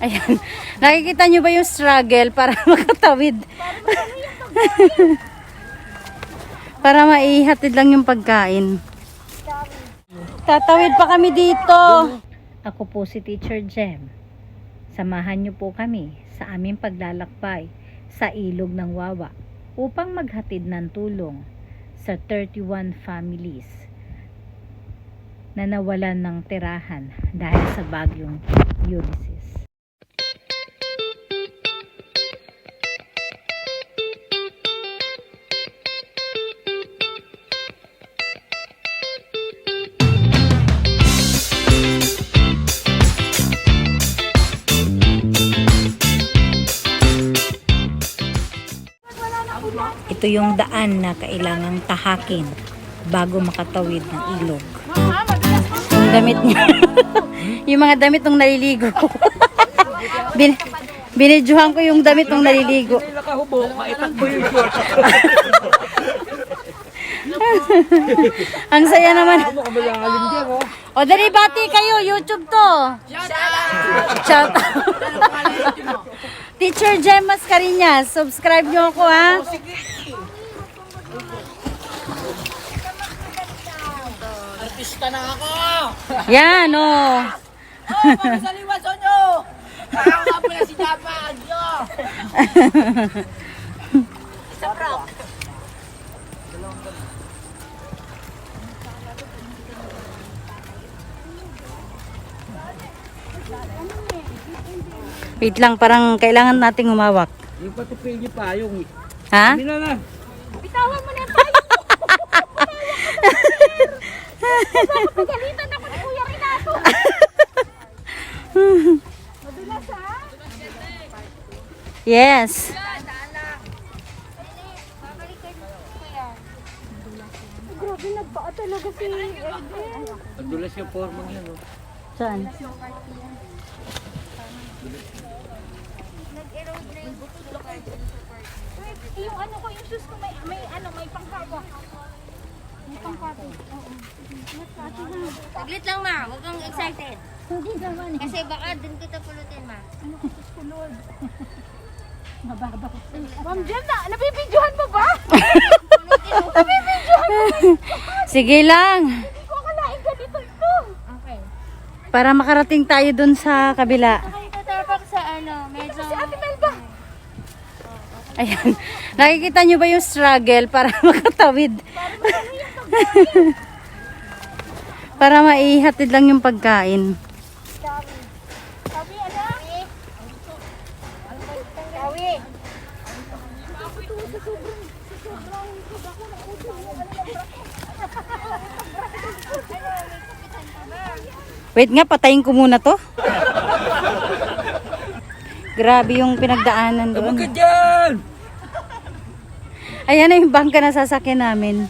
Ayan. Nakikita nyo ba yung struggle para makatawid? para maihatid lang yung pagkain. Tatawid pa kami dito. Ako po si Teacher Jem. Samahan niyo po kami sa aming paglalakbay sa ilog ng Wawa upang maghatid ng tulong sa 31 families na nawalan ng tirahan dahil sa bagyong Ulysses. Ito yung daan na kailangang tahakin bago makatawid ng ilog. Yung damit niya. yung mga damit nung naliligo. Bin binidyohan ko yung damit nung naliligo. nakahubo, maitakbo yung. Ang saya naman. O dali bati kayo, YouTube to. Shout out. Teacher Jem Mascarinas, subscribe nyo ako ha. Artista na ako! Yan o. Oh, mga saliwaso nyo! Nga pala si Japa, adyo! Isa prank. Wait lang, parang kailangan nating humawak. Yung patupin niyo pa, yung... Ha? Hindi na na. Bitawan mo na yung tayo. Pagalitan ako ni Kuya Renato. Madulas ha? Yes. Grabe nagbaa talaga si Eden. Madulas yung formang yan, oh. Saan? Wait, yung ano ko, yung shoes ko may, may ano, may pangkaba. Saglit lang ma, huwag kang excited. Hindi naman. Kasi baka dun kita pulutin ma. Ano ko susunod? Mababaw. Ma'am Jem, na, nabibidyohan mo ba? nabibidyohan mo ba? Sige lang. Hindi ko akalain ganito ito. Okay. Para makarating tayo dun sa kabila. Okay, tatapak sa ano, medyo... Si Ate Melba. Ayan. Nakikita nyo ba yung struggle para makatawid? para maihatid lang yung pagkain. Wait nga, patayin ko muna to. Grabe yung pinagdaanan Tama ka doon. dyan! Ayan na yung bangka na sasakyan namin.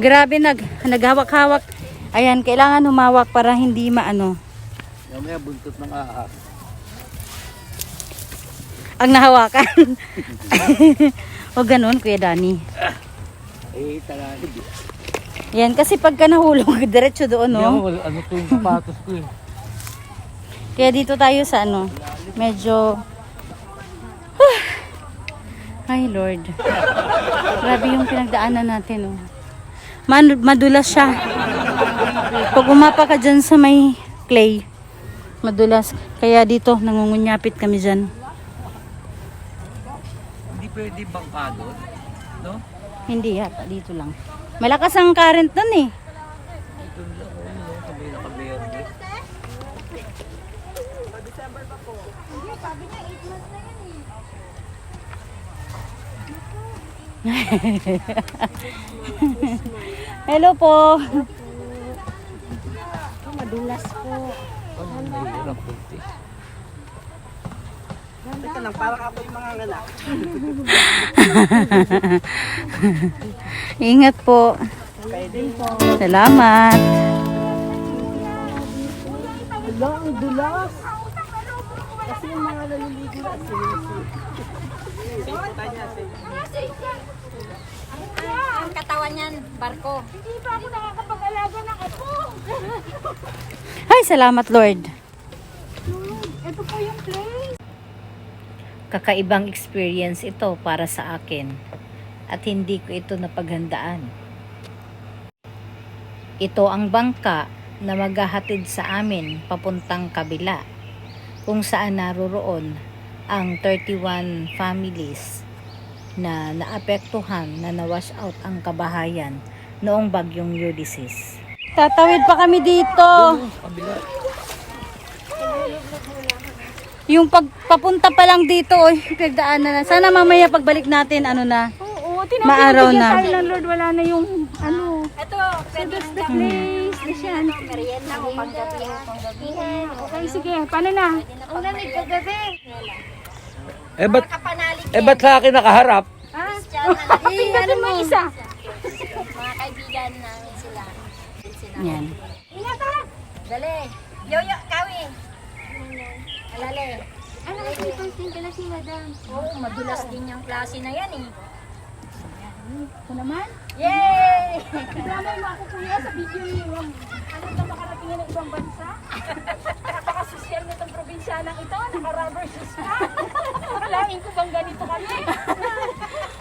Grabe, nag, naghawak-hawak. Ayan, kailangan humawak para hindi maano. Mamaya buntot ng ahas. Ang nahawakan. o ganun, Kuya Dani. Eh, talaga. Yan, kasi pagka nahulog, diretso doon, no? Ano, ano to yung sapatos ko eh. Kaya dito tayo sa ano, medyo... Ay, Lord. Grabe yung pinagdaanan natin, oh. Man madulas siya. Pag umapa ka dyan sa may clay, madulas. Kaya dito, nangungunyapit kami dyan. Hindi pwede bangka doon. No? Hindi yata, dito lang. Malakas ang current nun eh. Hello po. Madulas po. Teka lang, parang ako yung mga anak. Ingat po. Salamat. Wala, ang dulas. Kasi yung mga naliligo na, sinisi. Safe po tayo niya, safe. Ang katawan niyan, barko. Hindi pa ako nakakapag-alaga ng apo. Ay, salamat Lord. Ito po yung place. Kakaibang experience ito para sa akin at hindi ko ito napaghandaan. Ito ang bangka na maghahatid sa amin papuntang kabila kung saan naroroon ang 31 families na naapektuhan na nawash out ang kabahayan noong bagyong Ulysses. Tatawid pa kami dito. Yung pagpapunta pa lang dito, oy, pagdaanan na. Sana mamaya pagbalik natin, ano na, Oo, Maaraw na. tayo ng Lord. Wala na yung ano. Ito, pwede so the place. Nasyan. Merienda o panggabi. Okay, sige. Paano na? Ang lamig kagabi. Eh, ba't, eh, ba't sa akin nakaharap? Pinggatin mo yung isa. Mga kaibigan namin sila. yan. Ingat ha. Dali. Yoyo, kawi. Alale. Ano kasi din pala si madam? Oo, madulas din yung klase na yan eh. Ito naman. Yay! Kasama mo ako kuya sa video niyo. Ano ito makarating ng ibang bansa? Napakasosyal nitong probinsyanang ito. Naka-rubber shoes pa. Akalain ko bang ganito kami?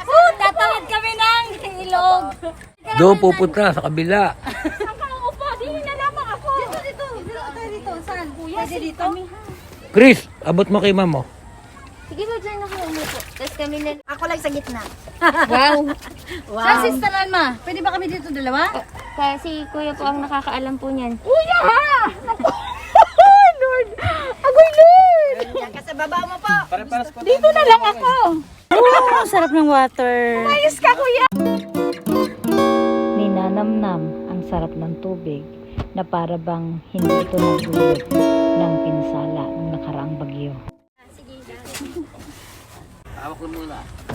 Oh, tatawid kami ng ilog. Doon pupunta sa kabila. Saan ka upo? Dili na lamang ako. Dito, dito. Dito tayo dito. Saan? Kuya, Pwede dito? Kami, ha? Chris, abot mo kay ma'am mo. Sige ba dyan ako umupo? Tapos kami na... Ako lang sa gitna. Wow! Sa sister ma, pwede ba kami dito dalawa? Kasi kuya po ang nakakaalam po niyan. Kuya ha! Lord! Agoy Lord! Kasi baba mo po. Dito na lang ako. Oo, sarap ng water. Ayos ka kuya. Ninanamnam ang sarap ng tubig na para bang hindi ito nagdulot ng pinsala ng nakaraang bagyo.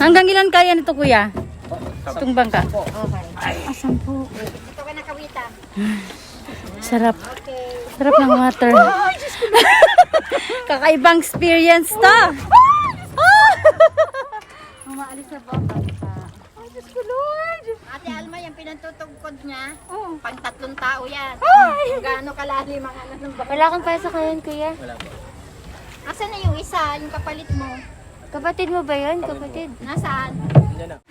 Hanggang ilan kaya nito kuya? Itong bangka? Asan po? Sarap. Sarap ng water. Kakaibang experience to. Umaalis na po ang bangka. Ay, Diyos ko Lord! Ate Alma, yung pinantutugkod niya, Oh. pang tatlong tao yan. Ay! Kung gaano kalalim ang ano ng baka. Wala kang pesa kayan kuya. Asan na yung isa, yung kapalit mo? Kapatid mo ba yun? Kapatid? Nasaan?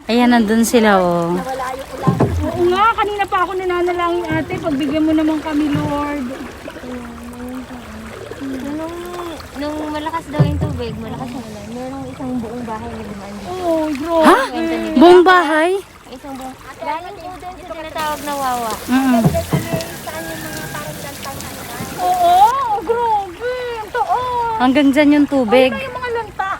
Ayan, nandun sila oh. Nawala yung ulam. Oo nga, kanina pa ako nananalangin ate. Pagbigyan mo naman kami Lord. Nung, nung malakas daw yung tubig, malakas yung ulan, merong isang buong bahay na dumaan dito. Oh, bro. Buong bahay? Isang buong... Galing po doon sa tinatawag na wawa. Mm. Oo, grabe. Taas. Hanggang dyan yung tubig. Ay, yung mga lanta.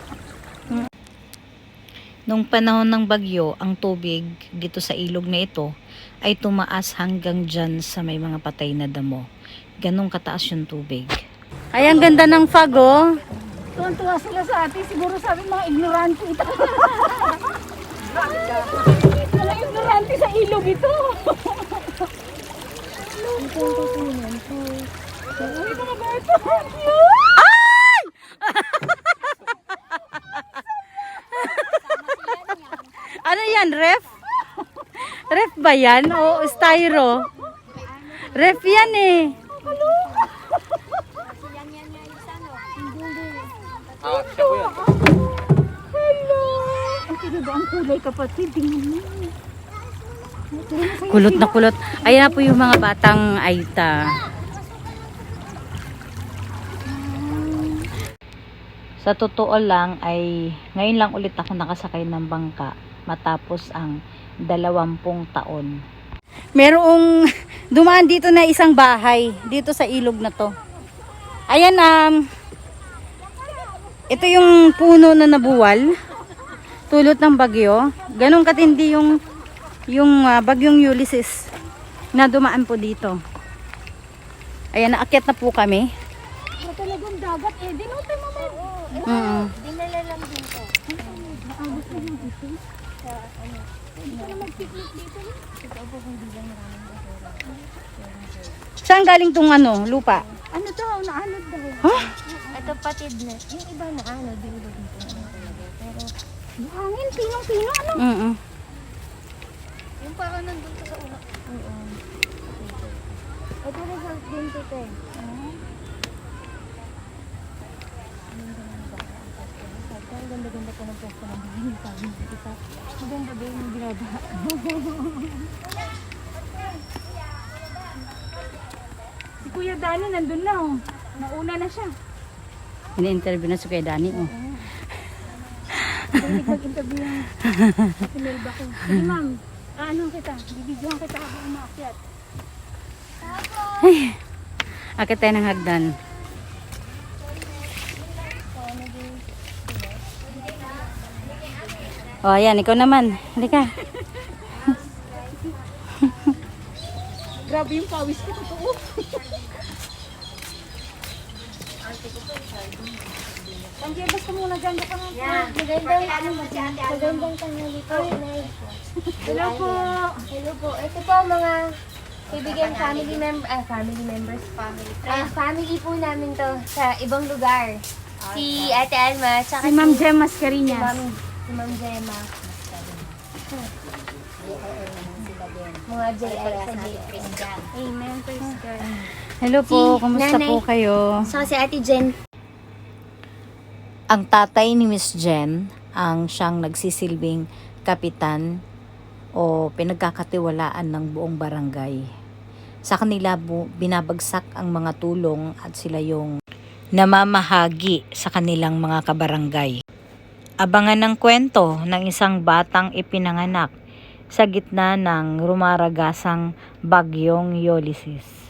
Nung panahon ng bagyo, ang tubig dito sa ilog na ito ay tumaas hanggang dyan sa may mga patay na damo. Ganong kataas yung tubig. Ay, ang ganda ng fog, oh. Tuwan-tuwa sila sa atin. Siguro sabi mga ignorante ito. ignorante sa ilog ito. Uy, mga bata. Cute! Ano yan, ref? Ref ba yan? O styro? Ref yan eh. Hello! Ang ganda ang kulay kapatid. Tingnan mo. Kulot na kulot. Ayan na po yung mga batang Aita. Sa totoo lang ay ngayon lang ulit ako nakasakay ng bangka matapos ang dalawampung taon. Merong dumaan dito na isang bahay dito sa ilog na to. Ayan um ito yung puno na nabuwal tulot ng bagyo. Ganong katindi yung yung ah, bagyong Ulysses na dumaan po dito. Ayan, naakyat na po kami. Wala talagang dagat eh. Dinote mo man. Mm. Dinala lang dito. Saan galing tong ano, lupa? Ano daw? Naanod daw. Ito patid na. Yung iba na ano, dulo dito. Pero Hangin, pinong-pino. Ano? Mm Yung parang nandun ka sa una. Ito result din to, te. Ang ganda-ganda pa ng pwesto ng bahay niya sabi kita. Maganda ba yung binaba? si Kuya Dani nandun na oh. Nauna na siya. Ini-interview na si Kuya Dani, oh. Hindi mag-interview yung si Melba ko. Sige ma'am, ano kita? Bibidyohan kita habang umaakyat. Akit tayo ng hagdan. O, oh, ayan, ikaw naman. Halika. Grabe yung pawis ko, totoo. Andiyan, basta muna dyan. Baka nga. Yan. Magandang, ano ba si ate? Magandang tanghali po, Nay. Hello po. Hello po. Ito po mga kaibigan family member, ah, family members. Family Ah, family po namin to sa ibang lugar. Si Ate Alma, tsaka Si Ma'am si, Jem si Mascarinas. Ma'am, si Ma'am Gemma. Mga JI sa JI. Amen. Praise God. Hello po, Si kumusta Nanay. po kayo? Saka si Ate Jen. Ang tatay ni Miss Jen ang siyang nagsisilbing kapitan o pinagkakatiwalaan ng buong barangay. Sa kanila bu- binabagsak ang mga tulong at sila yung namamahagi sa kanilang mga kabarangay. Abangan ng kwento ng isang batang ipinanganak sa gitna ng rumaragasang bagyong Ulysses.